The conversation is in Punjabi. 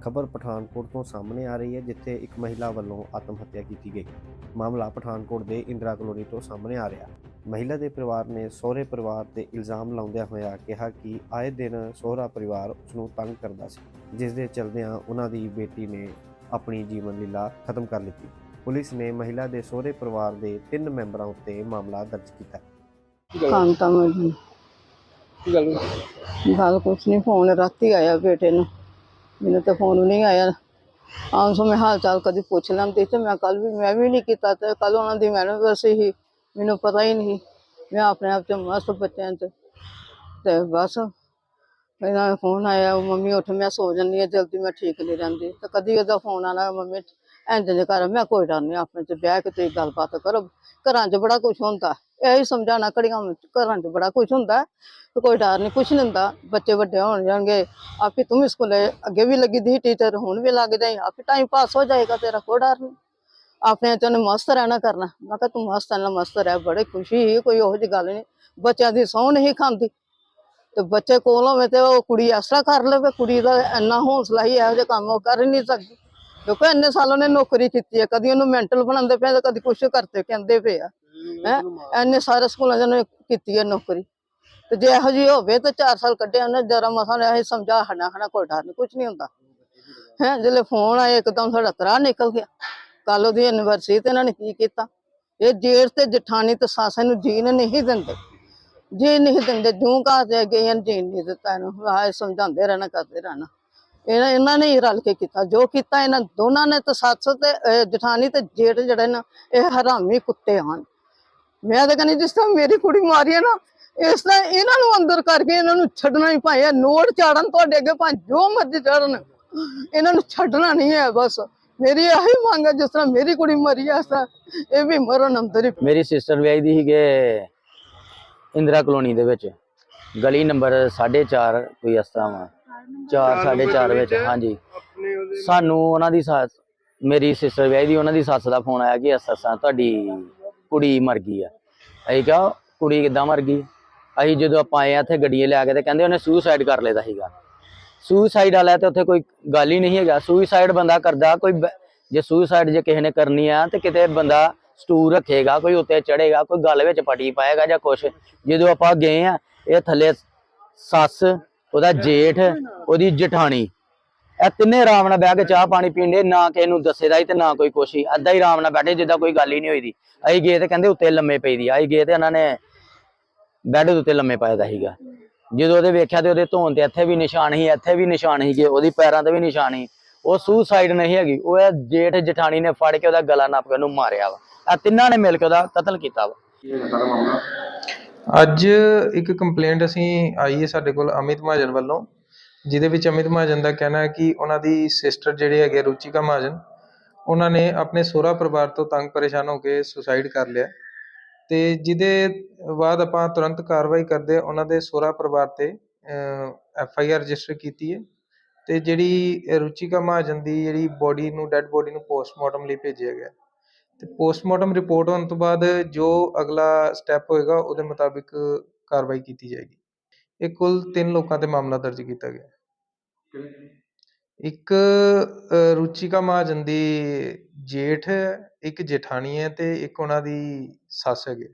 ਖਬਰ ਪਠਾਨਕੋਟ ਤੋਂ ਸਾਹਮਣੇ ਆ ਰਹੀ ਹੈ ਜਿੱਥੇ ਇੱਕ ਮਹਿਲਾ ਵੱਲੋਂ ਆਤਮ ਹੱਤਿਆ ਕੀਤੀ ਗਈ। ਮਾਮਲਾ ਪਠਾਨਕੋਟ ਦੇ ਇੰਦਰਾ ਕਲੋਨੀ ਤੋਂ ਸਾਹਮਣੇ ਆ ਰਿਹਾ। ਮਹਿਲਾ ਦੇ ਪਰਿਵਾਰ ਨੇ ਸਹੁਰੇ ਪਰਿਵਾਰ ਤੇ ਇਲਜ਼ਾਮ ਲਾਉਂਦਿਆਂ ਹੋਇਆ ਕਿਹਾ ਕਿ ਆਏ ਦਿਨ ਸਹੁਰਾ ਪਰਿਵਾਰ ਉਸ ਨੂੰ ਤੰਗ ਕਰਦਾ ਸੀ ਜਿਸ ਦੇ ਚਲਦਿਆਂ ਉਹਨਾਂ ਦੀ ਬੇਟੀ ਨੇ ਆਪਣੀ ਜੀਵਨ ਲੀਲਾ ਖਤਮ ਕਰ ਲਿੱਤੀ। ਪੁਲਿਸ ਨੇ ਮਹਿਲਾ ਦੇ ਸਹੁਰੇ ਪਰਿਵਾਰ ਦੇ ਤਿੰਨ ਮੈਂਬਰਾਂ ਉੱਤੇ ਮਾਮਲਾ ਦਰਜ ਕੀਤਾ। ਕਾਂਤਾ ਮਜੀ ਕੀ ਗੱਲ ਹੋਈ? ਗੱਲ ਕੁਛ ਨਹੀਂ ਫੋਨ ਰਾਤੀ ਆਇਆ ਬੇਟੇ ਨੂੰ। ਮੈਨੂੰ ਤਾਂ ਫੋਨ ਨਹੀਂ ਆਇਆ। ਆਮ ਸੋ ਮੈਂ ਹਾਲ ਚਾਲ ਕਦੀ ਪੁੱਛ ਲੈਂਦੀ ਤੇ ਮੈਂ ਕੱਲ ਵੀ, ਮੈਂ ਵੀ ਨਹੀਂ ਕੀਤਾ ਤੇ ਕੱਲ ਉਹਨਾਂ ਦੀ ਮੈਨੂੰ ਵੈਸੇ ਹੀ ਮੈਨੂੰ ਪਤਾ ਹੀ ਨਹੀਂ। ਮੈਂ ਆਪਣੇ ਆਪ ਚ ਮਸਤ ਬੱਚਿਆਂ ਚ ਤੇ ਬਸ ਇਹਨਾਂ ਦਾ ਫੋਨ ਆਇਆ ਮੰਮੀ ਉੱਠ ਮੈਂ ਸੋ ਜੰਨੀ ਆ ਜਲਦੀ ਮੈਂ ਠੀਕ ਨਹੀਂ ਰਹਿੰਦੀ। ਤੇ ਕਦੀ ਉਹਦਾ ਫੋਨ ਆਣਾ ਮੰਮੀ ਇੰਜ ਜੇ ਕਰ ਮੈਂ ਕੋਈ ਡਰ ਨਹੀਂ ਆਪਣੇ ਚ ਬਹਿ ਕੇ ਤੁਸੀਂ ਗੱਲਬਾਤ ਕਰੋ। ਘਰਾਂ 'ਚ ਬੜਾ ਕੁਝ ਹੁੰਦਾ, ਇਹੀ ਸਮਝਾਉਣਾ ਘੜੀਆਂ ਵਿੱਚ ਘਰਾਂ 'ਚ ਬੜਾ ਕੁਝ ਹੁੰਦਾ। ਤੇ ਕੋਈ ਡਰ ਨਹੀਂ ਕੁਛ ਨਹੀਂ ਹੁੰਦਾ, ਬੱਚੇ ਵੱਡੇ ਹੋਣ ਜਾਣਗੇ, ਆਪੇ ਤੂੰ ਵੀ ਸਕੂਲੇ ਅੱਗੇ ਵੀ ਲੱਗੀ ਦੀ ਟੀਚਰ ਹੁਣ ਵੀ ਲੱਗ ਜਾਏ ਆਪੇ ਟਾਈਮ ਪਾਸ ਹੋ ਜਾਏਗਾ ਤੇਰਾ, ਕੋਈ ਡਰ ਨਹੀਂ ਆਪਣੇ ਚ ਉਹਨੇ ਮਸਤ ਰਹਿਣਾ ਕਰਨਾ, ਮੈਂ ਕਿਹਾ ਤੂੰ ਮਸਤ ਰਹਿਣਾ ਮਸਤ ਰਹਿ, ਬੜੇ ਖੁਸ਼ੀ ਹੀ ਕੋਈ ਉਹੋ ਜਿਹੀ ਗੱਲ ਨਹੀਂ ਬੱਚਿਆਂ ਦੀ ਸਹੁੰ ਨਹੀਂ ਖਾਂਦੀ। ਤੇ ਬੱਚੇ ਕੋਲ ਹੋਵੇ ਤੇ ਉਹ ਕੁੜੀ ਇਸ ਤਰ੍ਹਾਂ ਕਰ ਲਵੇ, ਕੁੜੀ ਦਾ ਇੰਨਾ ਹੌਸਲਾ ਹੀ ਇਹੋ ਜਿਹੇ ਕੰਮ, ਉਹ ਕਰ ਹੀ ਨਹੀਂ ਸਕਦੀ। ਕਿਉਂਕਿ ਇੰਨੇ ਸਾਲ ਉਹਨੇ ਨੌਕਰੀ ਕੀਤੀ ਹੈ ਕਦੀ ਉਹਨੂੰ ਮੈਂਟਲ ਬਣਾਉਂਦੇ ਪਏ ਤੇ ਕਦੀ ਕੁਛ ਕਰਤੇ ਕਹਿੰਦੇ ਪਏ ਆ। ਹੈਂ ਇੰਨੇ ਸਾਰੇ ਸਕੂਲਾਂ 'ਚ ਉਹਨੇ ਕੀਤੀ ਹੈ ਨੌਕਰੀ। ਤੇ ਜੇ ਇਹੋ ਜਿਹੀ ਹੋਵੇ ਤਾਂ 4 ਸਾਲ ਕੱਢੇ ਉਹਨੇ ਜਰਾ ਮਸਾਂ ਨੇ ਇਹ ਸਮਝਾ ਹਣਾ ਹਣਾ ਕੋਈ ਡਰ ਨਹੀਂ ਕੁਝ ਨਹੀਂ ਹੁੰਦਾ। ਹੈ ਜਦੋਂ ਫੋਨ ਆਇਆ ਇੱਕਦਮ ਸਾਡਾ ਤਰਾ ਨਿਕਲ ਗਿਆ। ਕੱਲ ਉਹਦੀ ਐਨਵਰਸਰੀ ਤੇ ਇਹਨਾਂ ਨੇ ਕੀ ਕੀਤਾ? ਇਹ ਜੇਠ ਤੇ ਜਠਾਣੀ ਤੇ ਸੱਸ ਨੂੰ ਜੀਣ ਨਹੀਂ ਦਿੰਦੇ। ਜੀ ਨਹੀਂ ਦਿੰਦੇ ਜੂੰ ਕਾ ਤੇ ਗਏ ਹਨ ਜੀਣ ਨਹੀਂ ਦਿੱਤਾ ਇਹਨੂੰ। ਆਏ ਸਮਝਾਉਂਦੇ ਰਹਿਣਾ ਕਰਦੇ ਰਹਿਣਾ। ਇਹਨਾਂ ਇਹਨਾਂ ਨੇ ਹੀ ਰਲ ਕੇ ਕੀਤਾ। ਜੋ ਕੀਤਾ ਇਹਨਾਂ ਦੋਨਾਂ ਨੇ ਤੇ ਸੱਸ ਤੇ ਅਹ, ਜਠਾਣੀ ਤੇ ਜੇਠ ਜਿਹੜੇ ਨਾ ਇਹ ਹਰਾਮੀ ਕੁੱਤੇ ਹਨ। ਮੈਂ ਤਾਂ ਕਹਿੰਦੀ ਜਿਸ ਤਰ੍ਹਾਂ ਮੇਰੀ ਕੁੜੀ ਮਾਰੀ ਹੈ ਨਾ ਇਸ ਤਰ੍ਹਾਂ ਇਹਨਾਂ ਨੂੰ ਅੰਦਰ ਕਰਕੇ ਇਹਨਾਂ ਨੂੰ ਛੱਡਣਾ ਹੀ ਭਾਵੇਂ ਨੋਟ ਚਾੜਨ ਤੁਹਾਡੇ ਅੱਗੇ ਭਾਵੇਂ ਜੋ ਮਰਜ਼ੀ ਚੜਨ। ਇਹਨਾਂ ਨੂੰ ਛੱਡਣਾ ਨਹੀਂ ਹੈ ਬਸ। ਮੇਰੀ ਇਹੀ ਮੰਗ ਹੈ ਜਿਸ ਤਰ੍ਹਾਂ ਮੇਰੀ ਕੁੜੀ ਮਰੀ ਹੈ ਇਸ ਤਰ੍ਹਾਂ ਇਹ ਵੀ ਮਰਨ ਅੰਦਰ ਹੀ। ਮੇਰੀ ਸਿਸਟਰ ਵਿਆਹੀ ਦੀ ਸੀਗੇ ਇੰਦਰਾ ਕਲੋਨੀ ਦੇ ਵਿੱਚ। ਗਲੀ ਨੰਬਰ 4.5 ਕੋਈ ਇਸ ਤਰ੍ਹਾਂ ਵਾ। 4 4.5 ਵਿੱਚ ਹਾਂਜੀ। ਸਾਨੂੰ ਉਹਨਾਂ ਦੀ ਸੱਸ ਮੇਰੀ ਸਿਸਟਰ ਵਿਆਹੀ ਦੀ ਉਹਨਾਂ ਦੀ ਸੱਸ ਦਾ ਫੋਨ ਆਇਆ ਕਿ ਅਸਸਾਂ ਤੁਹਾਡੀ ਕੁੜੀ ਮਰ ਗਈ ਆ। ਅਸੀਂ ਕਿਹਾ ਕੁੜੀ ਕਿੱਦਾਂ ਮਰ ਗਈ? ਅਸੀਂ ਜਦੋਂ ਆਪਾਂ ਆਏ ਆ ਇੱਥੇ ਗੱਡੀਆਂ ਲਿਆ ਕੇ ਤੇ ਕਹਿੰਦੇ ਉਹਨੇ ਸੁਸਾਈਡ ਕਰ ਲਿਆ ਸੀਗਾ। ਸੁਸਾਈਡ ਵਾਲਾ ਤੇ ਉੱਥੇ ਕੋਈ ਗੱਲ ਹੀ ਨਹੀਂ ਹੈਗਾ। ਸੁਸਾਈਡ ਬੰਦਾ ਕਰਦਾ ਕੋਈ ਬ- ਜੇ ਸੁਸਾਈਡ ਜੇ ਕਿਸੇ ਨੇ ਕਰਨੀ ਆ ਤੇ ਕਿਤੇ ਬੰਦਾ ਸਟੂਰ ਰੱਖੇਗਾ ਕੋਈ ਉੱਤੇ ਚੜੇਗਾ ਕੋਈ ਗੱਲ ਵਿੱਚ ਪਟੀ ਪਾਏਗਾ ਜਾਂ ਕੁਛ। ਜਦੋਂ ਆਪਾਂ ਗਏ ਆ ਇਹ ਥੱਲੇ ਸੱਸ ਉਹਦਾ ਜੇਠ ਉਹਦੀ ਜਠਾਣੀ। ਇਹ ਤਿੰਨੇ ਆਰਾਮ ਨਾਲ ਬਹਿ ਕੇ ਚਾਹ ਪਾਣੀ ਪੀਂਦੇ ਨਾ ਕਿਸੇ ਨੂੰ ਦੱਸੇਦਾ ਹੀ ਤੇ ਨਾ ਕੋਈ ਕੁਛ ਹੀ। ਅੱਧਾ ਹੀ ਆਰਾਮ ਨਾਲ ਬੈਠੇ ਜਿੱਦਾਂ ਕੋਈ ਗੱਲ ਹੀ ਨਹੀਂ ਹੋਈ ਦੀ ਅਸੀਂ ਗਏ ਤੇ ਕਹਿੰਦੇ ਉੱਤੇ ਲੰਮੇ ਪਈ ਦੀ ਅਸੀਂ ਗਏ ਤੇ ਉਹਨਾਂ ਨੇ ਬੈੱਡ ਦੇ ਉੱਤੇ ਲੰਮੇ ਪਾਇਆ ਦਾ ਸੀਗਾ। ਜਦੋਂ ਉਹਦੇ ਵੇਖਿਆ ਤੇ ਉਹਦੇ ਧੌਣ ਤੇ ਇੱਥੇ ਵੀ ਨਿਸ਼ਾਨ ਸੀ ਇੱਥੇ ਵੀ ਨਿਸ਼ਾਨ ਸੀਗੇ ਉਹਦੀ ਪੈਰਾਂ ਤੇ ਵੀ ਨਿਸ਼ਾਨ ਸੀ। ਉਹ ਸੁਸਾਈਡ ਨਹੀਂ ਹੈਗੀ ਉਹ ਇਹ ਜੇਠ ਜਠਾਣੀ ਨੇ ਫੜ ਕੇ ਉਹਦਾ ਗਲਾ ਨੱਪ ਕੇ ਉਹਨੂੰ ਮਾਰਿਆ ਵਾ। ਆ ਤਿੰਨਾਂ ਨੇ ਮਿਲ ਕੇ ਉਹਦਾ ਕਤਲ ਕੀਤਾ ਵਾ। ਅੱਜ ਇੱਕ ਕੰਪਲੇਂਟ ਅਸੀਂ ਆਈ ਹੈ ਸਾਡੇ ਕੋਲ ਅਮਿਤ ਮਹਾਜਨ ਵੱਲੋਂ, ਜਿਹਦੇ ਵਿੱਚ ਅਮਿਤ ਮਹਾਜਨ ਦਾ ਕਹਿਣਾ ਹੈ ਕਿ ਉਹਨਾਂ ਦੀ ਸਿਸਟਰ ਜਿਹੜੇ ਹੈਗੇ ਰੁਚਿਕਾ ਮਹਾਜਨ, ਉਹਨਾਂ ਨੇ ਆਪਣੇ ਸਹੁਰਾ ਪਰਿਵਾਰ ਤੋਂ ਤੰਗ ਪਰੇਸ਼ਾਨ ਹੋ ਕੇ ਸੁਸਾਈਡ ਕਰ ਲਿਆ। ਤੇ ਜਿਹਦੇ ਬਾਅਦ ਆਪਾਂ ਤੁਰੰਤ ਕਾਰਵਾਈ ਕਰਦੇ ਉਹਨਾਂ ਦੇ ਸਹੁਰਾ ਪਰਿਵਾਰ ਤੇ ਐਫ ਆਈ ਆਰ ਰਜਿਸਟਰ ਕੀਤੀ ਹੈ। ਤੇ ਜਿਹੜੀ ਰੁਚਿਕਾ ਮਹਾਜਨ ਦੀ ਜਿਹੜੀ ਬੋਡੀ ਨੂੰ ਡੈੱਡ ਬੋਡੀ ਨੂੰ ਪੋਸਟਮਾਰਟਮ ਲਈ ਭੇਜਿਆ ਗਿਆ। ਤੇ ਪੋਸਟਮਾਰਟਮ ਰਿਪੋਰਟ ਹੋਣ ਤੋਂ ਬਾਅਦ ਜੋ ਅਗਲਾ ਸਟੈਪ ਹੋਏਗਾ, ਉਹਦੇ ਮੁਤਾਬਿਕ ਕਾਰਵਾਈ ਕੀਤੀ ਜਾਏਗੀ। ਇਹ ਕੁੱਲ ਤਿੰਨ ਲੋਕਾਂ ਤੇ ਮਾਮਲਾ ਦਰਜ ਕੀਤਾ ਗਿਆ। ਇੱਕ ਰੁਚਿਕਾ ਮਹਾਜਨ ਦੀ ਜੇਠ ਇੱਕ ਜੇਠਾਣੀ ਹੈ ਤੇ ਇੱਕ ਉਹਨਾਂ ਦੀ ਸੱਸ ਹੈਗੇ।